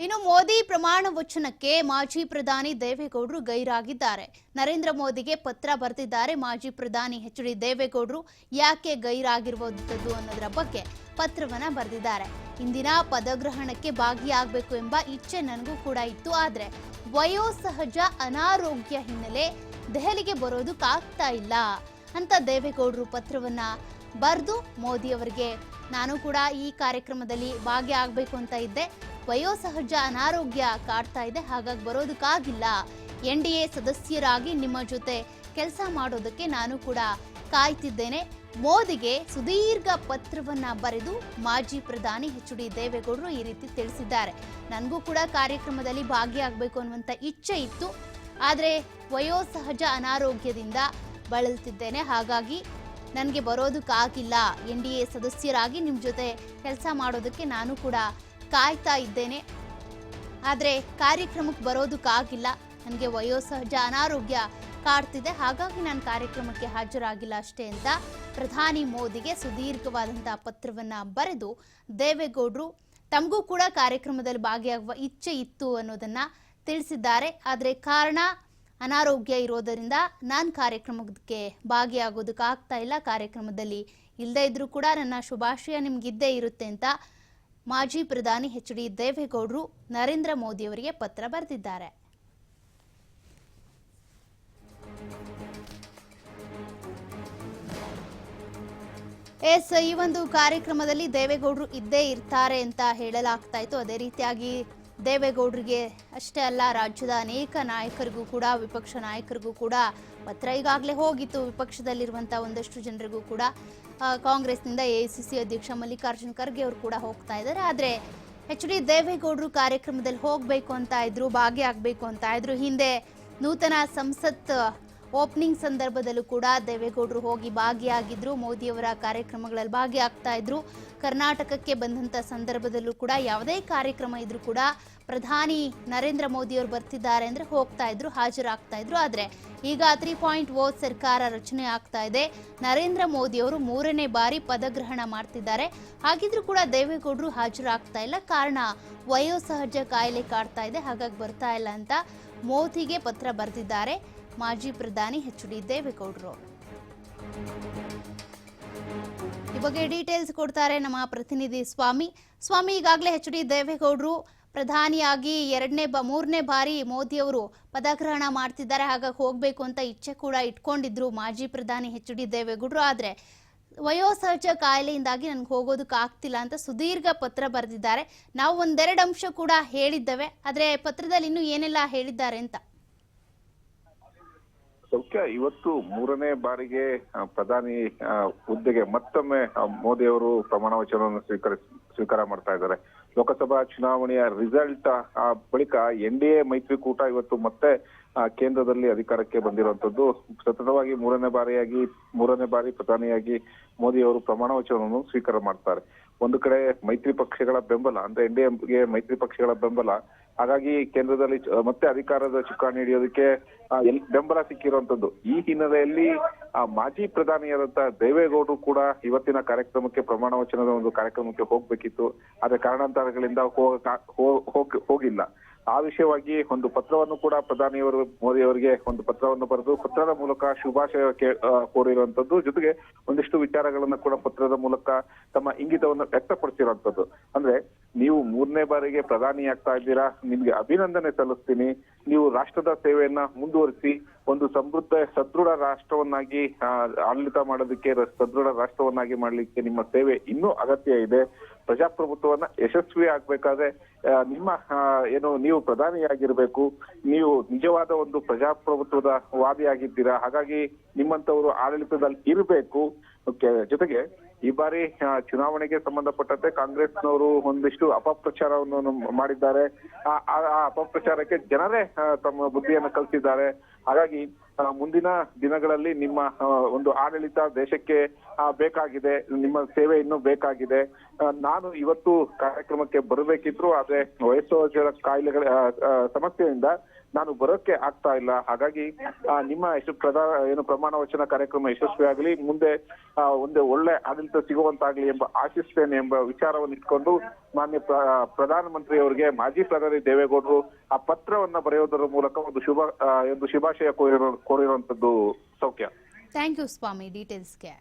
ಇನ್ನು ಮೋದಿ ಪ್ರಮಾಣ ವಚನಕ್ಕೆ ಮಾಜಿ ಪ್ರಧಾನಿ ದೇವೇಗೌಡರು ಗೈರಾಗಿದ್ದಾರೆ. ನರೇಂದ್ರ ಮೋದಿಗೆ ಪತ್ರ ಬರೆದಿದ್ದಾರೆ ಮಾಜಿ ಪ್ರಧಾನಿ ಎಚ್ ಡಿ ದೇವೇಗೌಡರು. ಯಾಕೆ ಗೈರಾಗಿರುವಂಥದ್ದು ಅನ್ನೋದರ ಬಗ್ಗೆ ಪತ್ರವನ್ನ ಬರೆದಿದ್ದಾರೆ. ಇಂದಿನ ಪದಗ್ರಹಣಕ್ಕೆ ಭಾಗಿಯಾಗಬೇಕು ಎಂಬ ಇಚ್ಛೆ ನನಗೂ ಕೂಡ ಇತ್ತು. ಆದರೆ ವಯೋಸಹಜ ಅನಾರೋಗ್ಯ ಹಿನ್ನೆಲೆ ದೆಹಲಿಗೆ ಬರೋದಕ್ಕಾಗ್ತಾ ಇಲ್ಲ ಅಂತ ದೇವೇಗೌಡರು ಪತ್ರವನ್ನ ಬರೆದು ಮೋದಿ ಅವರಿಗೆ, ನಾನು ಕೂಡ ಈ ಕಾರ್ಯಕ್ರಮದಲ್ಲಿ ಭಾಗಿಯಾಗಬೇಕು ಅಂತ ಇದ್ದೆ. ವಯೋಸಹಜ ಅನಾರೋಗ್ಯ ಕಾಡ್ತಾ ಇದೆ, ಹಾಗಾಗಿ ಬರೋದಕ್ಕಾಗಿಲ್ಲ. ಎನ್ ಡಿ ಎ ಸದಸ್ಯರಾಗಿ ನಿಮ್ಮ ಜೊತೆ ಕೆಲಸ ಮಾಡೋದಕ್ಕೆ ನಾನು ಕೂಡ ಕಾಯ್ತಿದ್ದೇನೆ. ಮೋದಿಗೆ ಸುದೀರ್ಘ ಪತ್ರವನ್ನ ಬರೆದು ಮಾಜಿ ಪ್ರಧಾನಿ ಎಚ್ ಡಿ ದೇವೇಗೌಡರು ಈ ರೀತಿ ತಿಳಿಸಿದ್ದಾರೆ. ನನಗೂ ಕೂಡ ಕಾರ್ಯಕ್ರಮದಲ್ಲಿ ಭಾಗಿಯಾಗಬೇಕು ಅನ್ನುವಂಥ ಇಚ್ಛೆ ಇತ್ತು. ಆದರೆ ವಯೋಸಹಜ ಅನಾರೋಗ್ಯದಿಂದ ಬಳಲ್ತಿದ್ದೇನೆ, ಹಾಗಾಗಿ ನನಗೆ ಬರೋದಕ್ಕಾಗಿಲ್ಲ. ಎನ್ ಡಿ ಎ ಸದಸ್ಯರಾಗಿ ನಿಮ್ಮ ಜೊತೆ ಕೆಲಸ ಮಾಡೋದಕ್ಕೆ ನಾನು ಕೂಡ ಕಾಯ್ತಾ ಇದ್ದೇನೆ. ಆದರೆ ಕಾರ್ಯಕ್ರಮಕ್ಕೆ ಬರೋದಕ್ಕಾಗಿಲ್ಲ ನನಗೆ ವಯೋಸಹಜ ಅನಾರೋಗ್ಯ ಕಾಡ್ತಿದೆ. ಹಾಗಾಗಿ ನಾನು ಕಾರ್ಯಕ್ರಮಕ್ಕೆ ಹಾಜರಾಗಿಲ್ಲ ಅಷ್ಟೇ ಅಂತ ಪ್ರಧಾನಿ ಮೋದಿಗೆ ಸುದೀರ್ಘವಾದಂಥ ಪತ್ರವನ್ನ ಬರೆದು ದೇವೇಗೌಡರು ತಮಗೂ ಕೂಡ ಕಾರ್ಯಕ್ರಮದಲ್ಲಿ ಭಾಗಿಯಾಗುವ ಇಚ್ಛೆ ಇತ್ತು ಅನ್ನೋದನ್ನು ತಿಳಿಸಿದ್ದಾರೆ. ಆದರೆ ಕಾರಣ ಅನಾರೋಗ್ಯ ಇರೋದರಿಂದ ನಾನು ಕಾರ್ಯಕ್ರಮಕ್ಕೆ ಭಾಗಿಯಾಗೋದಕ್ಕಾಗ್ತಾ ಇಲ್ಲ. ಕಾರ್ಯಕ್ರಮದಲ್ಲಿ ಇಲ್ಲದೇ ಇದ್ರೂ ಕೂಡ ನನ್ನ ಶುಭಾಶಯ ನಿಮ್ಗಿದ್ದೇ ಇರುತ್ತೆ ಅಂತ ಮಾಜಿ ಪ್ರಧಾನಿ ಎಚ್ ಡಿ ದೇವೇಗೌಡರು ನರೇಂದ್ರ ಮೋದಿಯವರಿಗೆ ಪತ್ರ ಬರೆದಿದ್ದಾರೆ. ಎಸ್, ಈ ಒಂದು ಕಾರ್ಯಕ್ರಮದಲ್ಲಿ ದೇವೇಗೌಡರು ಇದ್ದೇ ಇರ್ತಾರೆ ಅಂತ ಹೇಳಲಾಗ್ತಾ ಇತ್ತು. ಅದೇ ರೀತಿಯಾಗಿ ದೇವೇಗೌಡರಿಗೆ ಅಷ್ಟೇ ಅಲ್ಲ, ರಾಜ್ಯದ ಅನೇಕ ನಾಯಕರಿಗೂ ಕೂಡ, ವಿಪಕ್ಷ ನಾಯಕರಿಗೂ ಕೂಡ ಪತ್ರ ಈಗಾಗಲೇ ಹೋಗಿತ್ತು. ವಿಪಕ್ಷದಲ್ಲಿರುವಂಥ ಒಂದಷ್ಟು ಜನರಿಗೂ ಕೂಡ ಕಾಂಗ್ರೆಸ್ನಿಂದ ಎ ಸಿ ಸಿ ಅಧ್ಯಕ್ಷ ಮಲ್ಲಿಕಾರ್ಜುನ ಖರ್ಗೆ ಅವರು ಕೂಡ ಹೋಗ್ತಾ ಇದ್ದಾರೆ. ಆದರೆ ಎಚ್ ಡಿ ದೇವೇಗೌಡರು ಕಾರ್ಯಕ್ರಮದಲ್ಲಿ ಹೋಗಬೇಕು ಅಂತ ಇದ್ರು, ಭಾಗಿಯಾಗಬೇಕು ಅಂತ ಇದ್ರು, ಹಿಂದೆ ನೂತನ ಸಂಸತ್ ಓಪನಿಂಗ್ ಸಂದರ್ಭದಲ್ಲೂ ಕೂಡ ದೇವೇಗೌಡರು ಹೋಗಿ ಭಾಗಿಯಾಗಿದ್ರು, ಮೋದಿಯವರ ಕಾರ್ಯಕ್ರಮಗಳಲ್ಲಿ ಭಾಗಿಯಾಗ್ತಾ ಇದ್ರು. ಕರ್ನಾಟಕಕ್ಕೆ ಬಂದಂಥ ಸಂದರ್ಭದಲ್ಲೂ ಕೂಡ ಯಾವುದೇ ಕಾರ್ಯಕ್ರಮ ಇದ್ರೂ ಕೂಡ ಪ್ರಧಾನಿ ನರೇಂದ್ರ ಮೋದಿಯವರು ಬರ್ತಿದ್ದಾರೆ ಅಂದರೆ ಹೋಗ್ತಾ ಇದ್ರು, ಹಾಜರಾಗ್ತಾ ಇದ್ರು. ಆದರೆ ಈಗ ತ್ರೀ ಪಾಯಿಂಟ್ ಓ ಸರ್ಕಾರ ರಚನೆ ಆಗ್ತಾ ಇದೆ. ನರೇಂದ್ರ ಮೋದಿಯವರು ಮೂರನೇ ಬಾರಿ ಪದಗ್ರಹಣ ಮಾಡ್ತಿದ್ದಾರೆ. ಹಾಗಿದ್ರೂ ಕೂಡ ದೇವೇಗೌಡರು ಹಾಜರಾಗ್ತಾ ಇಲ್ಲ. ಕಾರಣ ವಯೋಸಹಜ ಕಾಯಿಲೆ ಕಾಡ್ತಾ ಇದೆ. ಹಾಗಾಗಿ ಬರ್ತಾ ಇಲ್ಲ ಅಂತ ಮೋದಿಗೆ ಪತ್ರ ಬರೆದಿದ್ದಾರೆ. ಮಾಜಿ ಪ್ರಧಾನಿ ಎಚ್ ಡಿ ದೇವೇಗೌಡರು. ಈ ಬಗ್ಗೆ ಡೀಟೇಲ್ಸ್ ಕೊಡ್ತಾರೆ ನಮ್ಮ ಪ್ರತಿನಿಧಿ ಸ್ವಾಮಿ. ಸ್ವಾಮಿ, ಈಗಾಗಲೇ ಎಚ್ ಡಿ ದೇವೇಗೌಡರು ಪ್ರಧಾನಿಯಾಗಿ ಎರಡನೇ ಬ, ಮೂರನೇ ಬಾರಿ ಮೋದಿಯವರು ಪದಗ್ರಹಣ ಮಾಡ್ತಿದ್ದಾರೆ, ಹಾಗಾಗಿ ಹೋಗಬೇಕು ಅಂತ ಇಚ್ಛೆ ಕೂಡ ಇಟ್ಕೊಂಡಿದ್ರು ಮಾಜಿ ಪ್ರಧಾನಿ ಎಚ್ ಡಿ ದೇವೇಗೌಡರು. ಆದರೆ ವಯೋಸಹಜ ಕಾಯಿಲೆಯಿಂದಾಗಿ ನನಗೆ ಹೋಗೋದಕ್ಕೆ ಆಗ್ತಿಲ್ಲ ಅಂತ ಸುದೀರ್ಘ ಪತ್ರ ಬರೆದಿದ್ದಾರೆ. ನಾವು ಒಂದೆರಡು ಅಂಶ ಕೂಡ ಹೇಳಿದ್ದೇವೆ. ಆದರೆ ಪತ್ರದಲ್ಲಿ ಇನ್ನೂ ಏನೆಲ್ಲ ಹೇಳಿದ್ದಾರೆ ಅಂತ? ಸೌಖ್ಯ ಇವತ್ತು ಮೂರನೇ ಬಾರಿಗೆ ಪ್ರಧಾನಿ ಆ, ಹುದ್ದೆಗೆ ಮತ್ತೊಮ್ಮೆ ಆ, ಮೋದಿ ಅವರು ಪ್ರಮಾಣ ವಚನವನ್ನು ಸ್ವೀಕರ ಸ್ವೀಕಾರ ಮಾಡ್ತಾ ಇದ್ದಾರೆ. ಲೋಕಸಭಾ ಚುನಾವಣೆಯ ರಿಸಲ್ಟ್ ಬಳಿಕ ಎನ್ ಡಿ ಎ ಮೈತ್ರಿಕೂಟ ಇವತ್ತು ಮತ್ತೆ ಆ, ಕೇಂದ್ರದಲ್ಲಿ ಅಧಿಕಾರಕ್ಕೆ ಬಂದಿರುವಂತದ್ದು ಸತತವಾಗಿ ಮೂರನೇ ಬಾರಿಯಾಗಿ ಮೂರನೇ ಬಾರಿ ಪ್ರಧಾನಿಯಾಗಿ ಮೋದಿ ಅವರು ಪ್ರಮಾಣ ವಚನವನ್ನು ಸ್ವೀಕಾರ ಮಾಡ್ತಾರೆ. ಒಂದು ಕಡೆ ಮೈತ್ರಿ ಪಕ್ಷಗಳ ಬೆಂಬಲ ಅಂದ್ರೆ ಎನ್ ಡಿ ಎಗೆ ಮೈತ್ರಿ ಪಕ್ಷಗಳ ಬೆಂಬಲ ಹಾಗಾಗಿ ಕೇಂದ್ರದಲ್ಲಿ ಮತ್ತೆ ಅಧಿಕಾರದ ಚುಕ್ಕಾಣಿ ಹಿಡಿಯೋದಕ್ಕೆ ಬೆಂಬಲ ಸಿಕ್ಕಿರುವಂತದ್ದು ಈ ಹಿನ್ನೆಲೆಯಲ್ಲಿ, ಆ, ಮಾಜಿ ಪ್ರಧಾನಿಯಾದಂತ ದೇವೇಗೌಡರು ಕೂಡ ಇವತ್ತಿನ ಕಾರ್ಯಕ್ರಮಕ್ಕೆ ಪ್ರಮಾಣ ವಚನದ ಒಂದು ಕಾರ್ಯಕ್ರಮಕ್ಕೆ ಹೋಗ್ಬೇಕಿತ್ತು. ಆದ್ರೆ ಕಾರಣಾಂತರಗಳಿಂದ ಹೋಗಿಲ್ಲ. ಆ ವಿಷಯವಾಗಿ ಒಂದು ಪತ್ರವನ್ನು ಕೂಡ ಪ್ರಧಾನಿಯವರು ಮೋದಿ ಅವರಿಗೆ ಒಂದು ಪತ್ರವನ್ನು ಬರೆದು, ಪತ್ರದ ಮೂಲಕ ಶುಭಾಶಯ ಕೋರಿರುವಂತದ್ದು ಜೊತೆಗೆ ಒಂದಿಷ್ಟು ವಿಚಾರಗಳನ್ನ ಕೂಡ ಪತ್ರದ ಮೂಲಕ ತಮ್ಮ ಇಂಗಿತವನ್ನು ವ್ಯಕ್ತಪಡಿಸಿರುವಂತದ್ದು ಅಂದ್ರೆ ನೀವು ಮೂರನೇ ಬಾರಿಗೆ ಪ್ರಧಾನಿ ಆಗ್ತಾ ಇದ್ದೀರಾ, ನಿಮ್ಗೆ ಅಭಿನಂದನೆ ಸಲ್ಲಿಸ್ತೀನಿ. ನೀವು ರಾಷ್ಟ್ರದ ಸೇವೆಯನ್ನ ಮುಂದುವರಿಸಿ, ಒಂದು ಸಮೃದ್ಧ, ಸದೃಢ ರಾಷ್ಟ್ರವನ್ನಾಗಿ ಆಡಳಿತ ಮಾಡೋದಕ್ಕೆ ಸದೃಢ ರಾಷ್ಟ್ರವನ್ನಾಗಿ ಮಾಡ್ಲಿಕ್ಕೆ ನಿಮ್ಮ ಸೇವೆ ಇನ್ನೂ ಅಗತ್ಯ ಇದೆ. ಪ್ರಜಾಪ್ರಭುತ್ವವನ್ನ ಯಶಸ್ವಿ ಆಗ್ಬೇಕಾದ್ರೆ ನಿಮ್ಮ ಏನು, ನೀವು ಪ್ರಧಾನಿಯಾಗಿರ್ಬೇಕು. ನೀವು ನಿಜವಾದ ಒಂದು ಪ್ರಜಾಪ್ರಭುತ್ವದ ವಾದಿಯಾಗಿದ್ದೀರಾ. ಹಾಗಾಗಿ ನಿಮ್ಮಂತವರು ಆಡಳಿತದಲ್ಲಿ ಇರಬೇಕು. ಜೊತೆಗೆ ಈ ಬಾರಿ ಚುನಾವಣೆಗೆ ಸಂಬಂಧಪಟ್ಟಂತೆ ಕಾಂಗ್ರೆಸ್ನವರು ಒಂದಿಷ್ಟು ಅಪಪ್ರಚಾರವನ್ನು ಮಾಡಿದ್ದಾರೆ. ಆ ಅಪಪ್ರಚಾರಕ್ಕೆ ಜನರೇ ತಮ್ಮ ಬುದ್ಧಿಯನ್ನು ಕಲಿಸಿದ್ದಾರೆ ಹಾಗಾಗಿ ಮುಂದಿನ ದಿನಗಳಲ್ಲಿ ನಿಮ್ಮ ಒಂದು ಆಡಳಿತ ದೇಶಕ್ಕೆ ಬೇಕಾಗಿದೆ, ನಿಮ್ಮ ಸೇವೆ ಇನ್ನೂ ಬೇಕಾಗಿದೆ. ನಾನು ಇವತ್ತು ಕಾರ್ಯಕ್ರಮಕ್ಕೆ ಬರಬೇಕಿದ್ರು, ಆದ್ರೆ ವಯಸ್ಸು ಕಾಯಿಲೆಗಳ ಸಮಸ್ಯೆಯಿಂದ ನಾನು ಬರೋಕೆ ಆಗ್ತಾ ಇಲ್ಲ. ಹಾಗಾಗಿ ನಿಮ್ಮ ಯಶಸ್ ಪ್ರಧಾನ, ಏನು ಪ್ರಮಾಣ ವಚನ ಕಾರ್ಯಕ್ರಮ ಯಶಸ್ವಿಯಾಗಲಿ ಮುಂದೆ ಒಂದು ಒಳ್ಳೆ ಆಡಳಿತ ಸಿಗುವಂತಾಗ್ಲಿ ಎಂಬ ಆಶಿಸ್ತೇನೆ ಎಂಬ ವಿಚಾರವನ್ನು ಇಟ್ಕೊಂಡು ಮಾನ್ಯ ಪ್ರ- ಪ್ರಧಾನಮಂತ್ರಿ ಅವರಿಗೆ ಮಾಜಿ ಪ್ರಧಾನಿ ದೇವೇಗೌಡರು ಆ ಪತ್ರವನ್ನ ಬರೆಯೋದರ ಮೂಲಕ ಒಂದು ಶುಭ ಒಂದು ಶುಭಾಶಯ ಕೋರಿರೋ ಕೋರಿರುವಂತದ್ದು ಸೌಖ್ಯ. Thank you Swami ಡೀಟೇಲ್ಸ್ಗೆ